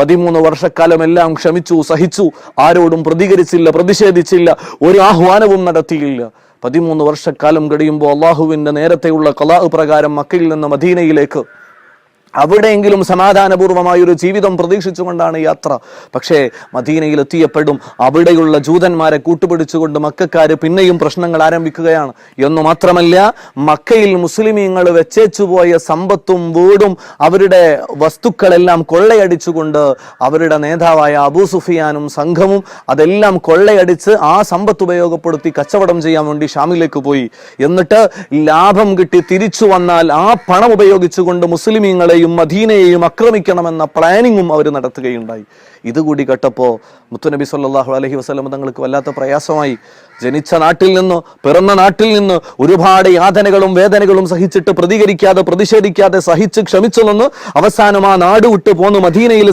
പതിമൂന്ന് വർഷക്കാലം എല്ലാം ക്ഷമിച്ചു സഹിച്ചു. ആരോടും പ്രതികരിച്ചില്ല പ്രതിഷേധിച്ചില്ല ഒരു ആഹ്വാനവും നടത്തിയില്ല. പതിമൂന്ന് വർഷക്കാലം കഴിയുമ്പോൾ അള്ളാഹുവിന്റെ നേരത്തെയുള്ള കലാ പ്രകാരം മക്കയിൽ നിന്ന് മദീനയിലേക്ക് അവിടെയെങ്കിലും സമാധാനപൂർവമായ ഒരു ജീവിതം പ്രതീക്ഷിച്ചുകൊണ്ടാണ് യാത്ര. പക്ഷേ മദീനയിൽ എത്തിയപ്പോഴും അവിടെയുള്ള ജൂതന്മാരെ കൂട്ടുപിടിച്ചുകൊണ്ട് മക്കാർ പിന്നെയും പ്രശ്നങ്ങൾ ആരംഭിക്കുകയാണ്. എന്ന് മാത്രമല്ല മക്കയിൽ മുസ്ലിമീങ്ങൾ വെച്ചേച്ചുപോയ സമ്പത്തും വീടും അവരുടെ വസ്തുക്കളെല്ലാം കൊള്ളയടിച്ചുകൊണ്ട് അവരുടെ നേതാവായ അബൂ സുഫിയാനും സംഘവും അതെല്ലാം കൊള്ളയടിച്ച് ആ സമ്പത്ത് ഉപയോഗപ്പെടുത്തി കച്ചവടം ചെയ്യാൻ വേണ്ടി ഷാമിലേക്ക് പോയി. എന്നിട്ട് ലാഭം കിട്ടി തിരിച്ചു വന്നാൽ ആ പണം ഉപയോഗിച്ചുകൊണ്ട് മുസ്ലിമീങ്ങളെയും മദീനയെയും ആക്രമിക്കണമെന്ന പ്ലാനിങ്ങും അവർ നടത്തുകയുണ്ടായി. ഇതുകൂടി കേട്ടപ്പോൾ മുത്തുനബി സല്ലാഹു അലഹി വസല്ലം തങ്ങൾക്ക് വല്ലാത്ത പ്രയാസമായി. ജനിച്ച നാട്ടിൽ നിന്ന് പിറന്ന നാട്ടിൽ നിന്ന് ഒരുപാട് യാതനകളും വേദനകളും സഹിച്ചിട്ട് പ്രതികരിക്കാതെ പ്രതിഷേധിക്കാതെ സഹിച്ച് ക്ഷമിച്ചു നിന്ന് അവസാനം ആ നാട് വിട്ടു പോന്ന് മദീനയിൽ